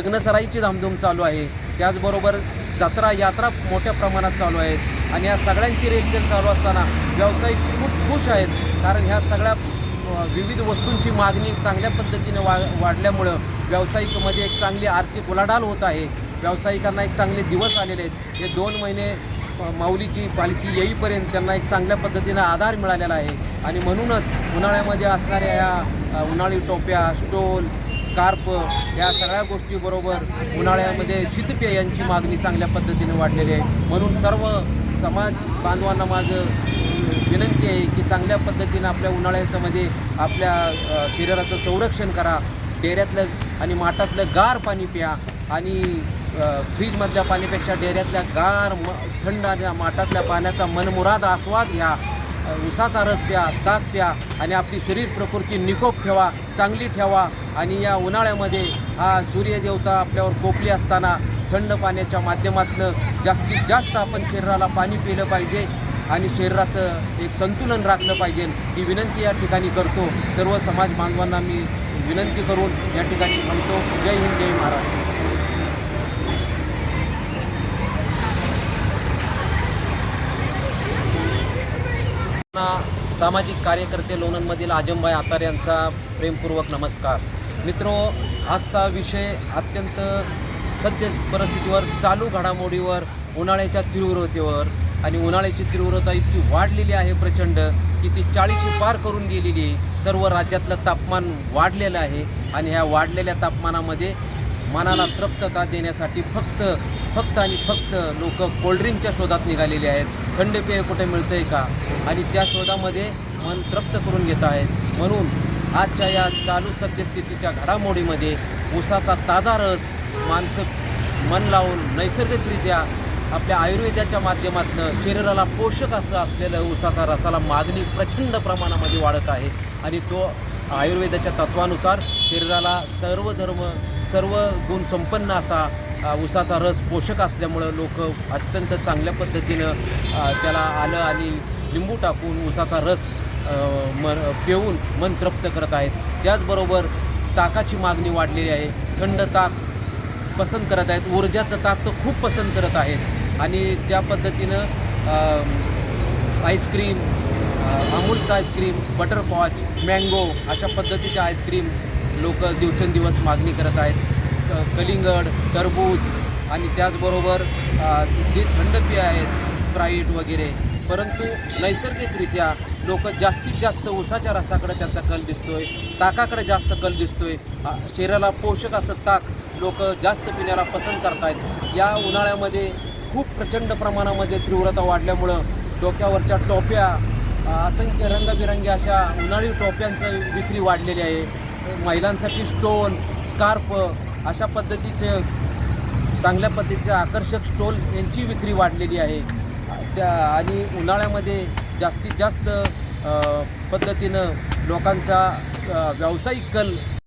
लग्नसराईची धामधूम चालू आहे. त्याचबरोबर जत्रा यात्रा मोठ्या प्रमाणात चालू आहेत. आणि या सगळ्यांची रेलचेल चालू असताना व्यावसायिक खूप खुश आहेत. कारण ह्या सगळ्या विविध वस्तूंची मागणी चांगल्या पद्धतीने वा वाढल्यामुळं व्यावसायिकमध्ये एक चांगली आर्थिक उलाढाल होत आहे. व्यावसायिकांना एक चांगले दिवस आलेले आहेत. हे दोन महिने माऊलीची पालखी येईपर्यंत त्यांना एक चांगल्या पद्धतीनं आधार मिळालेला आहे. आणि म्हणूनच उन्हाळ्यामध्ये असणाऱ्या या उन्हाळी टोप्या स्टोल स्कार्प या सगळ्या गोष्टीबरोबर उन्हाळ्यामध्ये शीतपेयांची मागणी चांगल्या पद्धतीने वाढलेली आहे. म्हणून सर्व समाज बांधवांना माझं विनंती आहे की चांगल्या पद्धतीनं आपल्या उन्हाळ्याच्यामध्ये आपल्या शरीराचं संरक्षण करा. डेऱ्यातलं आणि माठातलं गार पाणी प्या आणि फ्रीजमधल्या पाण्यापेक्षा डेऱ्यातल्या गार म थंड माठातल्या पाण्याचा मनमुराद आस्वाद घ्या. उसाचा रस प्या ताक प्या आणि आपली शरीर प्रकृती निकोप ठेवा चांगली ठेवा. आणि या उन्हाळ्यामध्ये हा सूर्यदेवता आपल्यावर कोपली असताना थंड पाण्याच्या माध्यमातून जास्तीत जास्त आपण शरीराला पाणी पिलं पाहिजे आणि शरीराचं एक संतुलन राखलं पाहिजे ही विनंती या ठिकाणी करतो. सर्व समाज बांधवांना मी विनंती करून या ठिकाणी थांबतो. जय हिंद जय महाराष्ट्र. सामाजिक कार्यकर्ते लोणंदमधील आजमबाई आतार यांचा प्रेमपूर्वक नमस्कार. मित्रो आजचा विषय अत्यंत सद्य परिस्थितीवर चालू घडामोडीवर उन्हाळ्याच्या तीव्रतेवर आणि उन्हाळ्याची तीव्रता इतकी वाढलेली आहे प्रचंड की ती चाळीशी पार करून गेलेली सर्व राज्यातलं तापमान वाढलेलं आहे आणि ह्या वाढलेल्या तापमानामध्ये मनाला तृप्तता देण्यासाठी फक्त फक्त आणि फक्त लोक कोल्ड्रिंकच्या शोधात निघालेले आहेत. थंड पेय कुठे मिळतं आहे का? आणि त्या शोधामध्ये मन तृप्त करून घेत आहेत. म्हणून आजच्या या चालू सद्यस्थितीच्या घडामोडीमध्ये ऊसाचा ताजा रस माणसं मन लावून नैसर्गिकरित्या आपल्या आयुर्वेदाच्या माध्यमातून शरीराला पोषक असं असलेलं ऊसाचा रसाला मागणी प्रचंड प्रमाणामध्ये वाढत आहे. आणि तो आयुर्वेदाच्या तत्वानुसार शरीराला सर्व धर्म सर्व गुण संपन्न असा ऊसाचा रस पोषक असल्यामुळं लोक अत्यंत चांगल्या पद्धतीनं त्याला आलं आणि लिंबू टाकून ऊसाचा रस अ, मन पिऊन मन तृप्त करत आहेत. त्याचबरोबर ताकाची मागणी वाढलेली आहे. थंड ताक पसंत करत आहेत. ऊर्जाचं ताक तर खूप पसंत करत आहेत. आणि त्या पद्धतीनं आईस्क्रीम अमूलचं आईस्क्रीम बटरकॉच मँगो अशा पद्धतीच्या आईस्क्रीम लोक दिवसेंदिवस मागणी करत आहेत. कलिंगड टरबूज आणि त्याचबरोबर जे थंड पी आहेत स्प्राईट वगैरे. परंतु नैसर्गिकरित्या लोक जास्तीत जास्त ऊसाच्या रसाकडे त्यांचा कल दिसतोय ताकाकडे जास्त कल दिसतोय. आहे शरीराला पोषक असं ताक लोक जास्त पिण्याला पसंत करतायत. या उन्हाळ्यामध्ये खूप प्रचंड प्रमाणामध्ये तीव्रता वाढल्यामुळं डोक्यावरच्या टोप्या असंख्य रंगबिरंगी अशा उन्हाळी टोप्यांचं विक्री वाढलेली आहे. महिलांसाठी स्टोन स्कार्प अशा पद्धतीचे चांगल्या पद्धतीचे आकर्षक स्टोल यांची विक्री वाढलेली आहे. त्या आणि उन्हाळ्यामध्ये जास्तीत जास्त पद्धतीनं लोकांचा व्यावसायिक कल